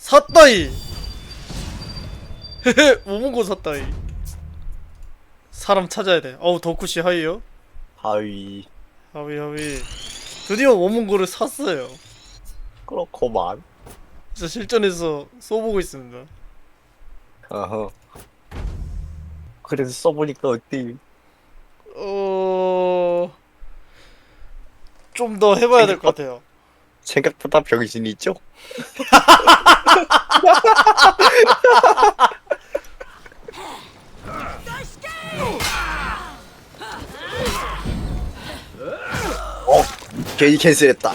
샀다이. 헤헤 모모고 샀다이. 사람 찾아야 돼. 어우 덕후씨 하이요. 하위 하위 하위. 드디어 모모고를 샀어요. 그렇고만. 진짜 실전에서 써보고 있습니다. 어허. 그래서 써보니까 어때? 어... 좀 더 해봐야 될 것 같아요 생각보다 병신이 있죠? 어 괜히 캔슬했다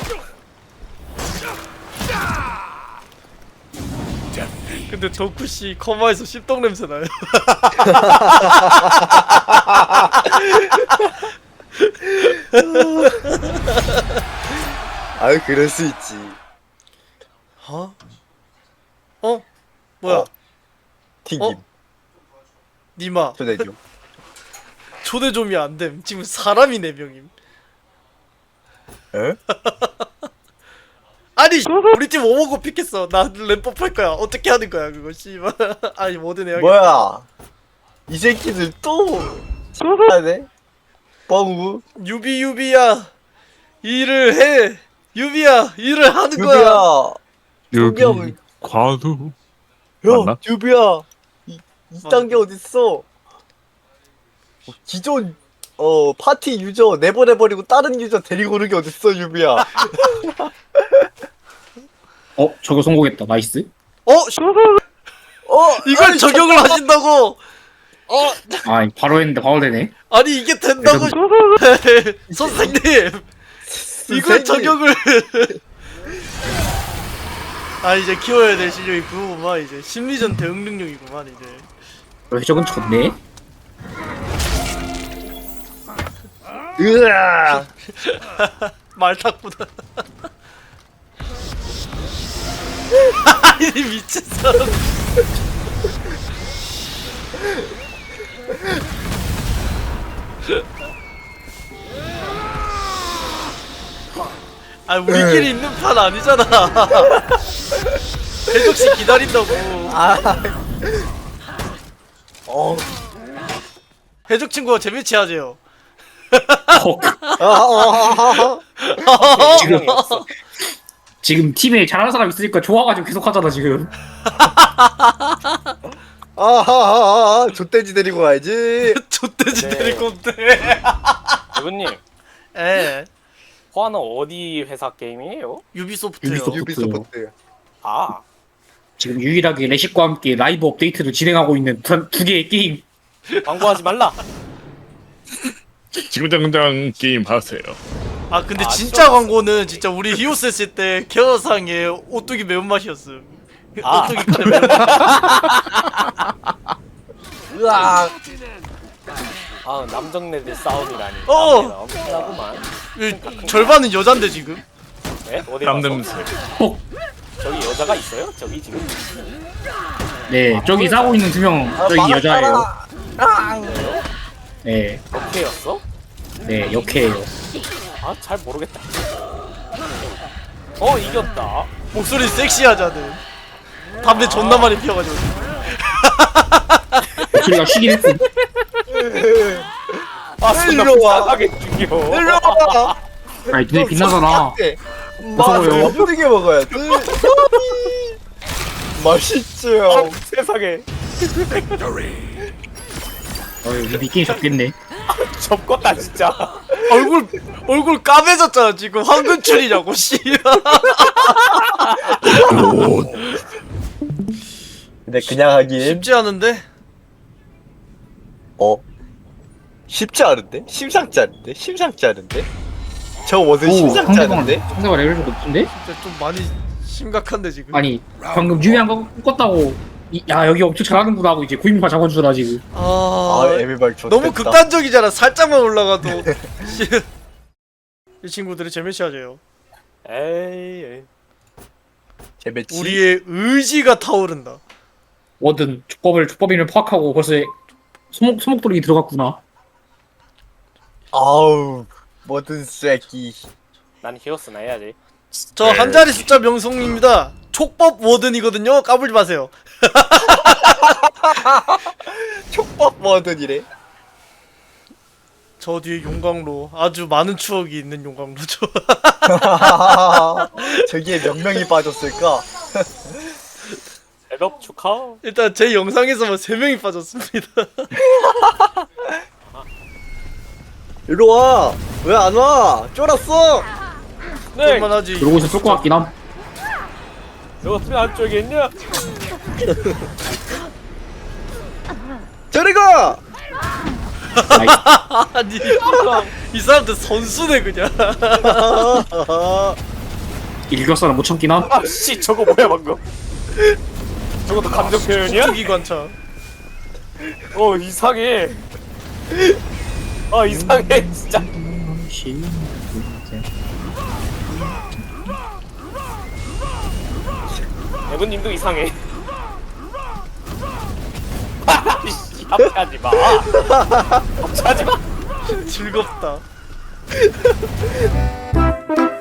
근데 덕후씨 커마에서 씹덕 냄새 나요 아유 그럴 수 있지. 어? 어? 뭐야? 어. 튕김. 어? 니마. 초대죠 초대 좀이 안 됨. 지금 사람이 4명임. 에? 아니 우리 팀 오버고 픽했어? 나 램법 할 거야. 어떻게 하는 거야 그거 씨발. 아니 뭐든 해야겠다. 뭐야? 이 새끼들 또 하네 뻥우? 유비 유비야. 일을 해 유비야 일을 하는 거야. 유비야. 여기 분명- 과도 야 맞나? 유비야. 이, 이 단계 어딨어? 어, 기존 어 파티 유저 내보내버리고 다른 유저 데리고 오는 게 어딨어 유비야? 어 저거 성공했다. 나이스. 어? 씨, 어 이걸 아니, 적용을 하신다고? 어. 아 바로 했는데 바로 되네. 아니 이게 된다고? 선생님 이걸. 적용을. 아 이제 키워야 될 실력이 그거구만 이제. 심리전 대응 능력이구만 이제. 어, 저건 좋네. 으아! 말탔구나 아니 미친 사람 아 우리끼리 있는 판 아니잖아. 해적씨 기다린다고. 어. 해적 친구가 재미치 하재요. 헉 아, 아, 아, 지금 지금 팀에 잘하는 사람 있으니까 좋아가지고 계속 하잖아 지금. 아, 아, 아, 아, 족돼지 데리고 가야지. 좆돼지 네. 데릴 건데 대구님, 에 호아는 어디 회사 게임이에요? 유비소프트요 유비소프트. 유비소프트. 아, 지금 유일하게 레식과 함께 라이브 업데이트를 진행하고 있는 두, 두 개의 게임 광고하지 말라. 지금 당장 게임 하세요. 아 근데 아, 진짜 좀- 광고는 진짜 우리 히오스 했을 때 케어상의 오뚜기 매운맛이었음 아. 오뚜기 카레 매운맛 으아. 아, 남정네들 싸움이라니. 어! 엄청나구만. 이 절반은 여잔데 지금 네? 어디 땀 가서? 냄새. 어, 저기 여자가 있어요? 저기 지금? 네 저기 싸우고 있는 두명 아, 저기 여자예요 아, 네, 어케였어? 네 역해예요 아, 잘 모르겠다. 어, 이겼다. 목소리 섹시하자는 담배 존나 많이 피워가지고 목소리가 쉬긴 했음 아, 일로 와. 죽여. 일로 와. 아니 눈에 빛나잖아 무서워요. 맛 예쁘게 먹어야지. 맛있죠. 아, 세상에. 어이 우리 게임 잡겠네 접었다, 진짜. 얼굴 얼굴 까매졌잖아 지금 황금줄이냐고 씨 근데 그냥 하긴 쉽지 않은데 어 쉽지 않은데? 심상치 않은데? 심상치 않은데? 저오 심상치 않은데? 상대방 레벨이 높은데? 진짜 좀 많이 심각한데 지금? 아니 방금 유리한 거 껐다고. 이- 야 여기 엄청 잘하는구나 하고 이제 고인파 잡아주더라 지금. 아, 아 에미발 좋 너무 극단적이잖아. 살짝만 올라가도. 씨. 이 친구들이 재미치 하재요. 에이, 에이. 재배치 우리의 의지가 타오른다. 뭐든 족법을 족법인을 파악하고 벌써 소목 소목돌이 들어갔구나 아우 뭐든 새끼 난 히오스나 해야지. 저한 자리 숫자 명성입니다 촉법 워든이거든요. 까불지 마세요. 촉법 워든이래. 저 뒤에 용광로 아주 많은 추억이 있는 용광로죠. 저기에 몇 명이 빠졌을까? 새벽 축하. 일단 제 영상에서만 세 명이 빠졌습니다. 일로 와. 왜 안 와? 쫄았어. 네. 얼마나지? 그러고 있으면 쏠것 같긴 함너 같으면 안쪽에 있냐? 저리 가. 아이, 아니 이 사람들 선수네 그냥. 일격사는 못 참긴 함 아씨 저거 뭐야 방금? 저것도 감정 표현이야? 투기 관차. 어 이상해. 아 이상해 진짜. 대부님도 이상해. 아씨 합하지 마. 합하지 마. 즐겁다.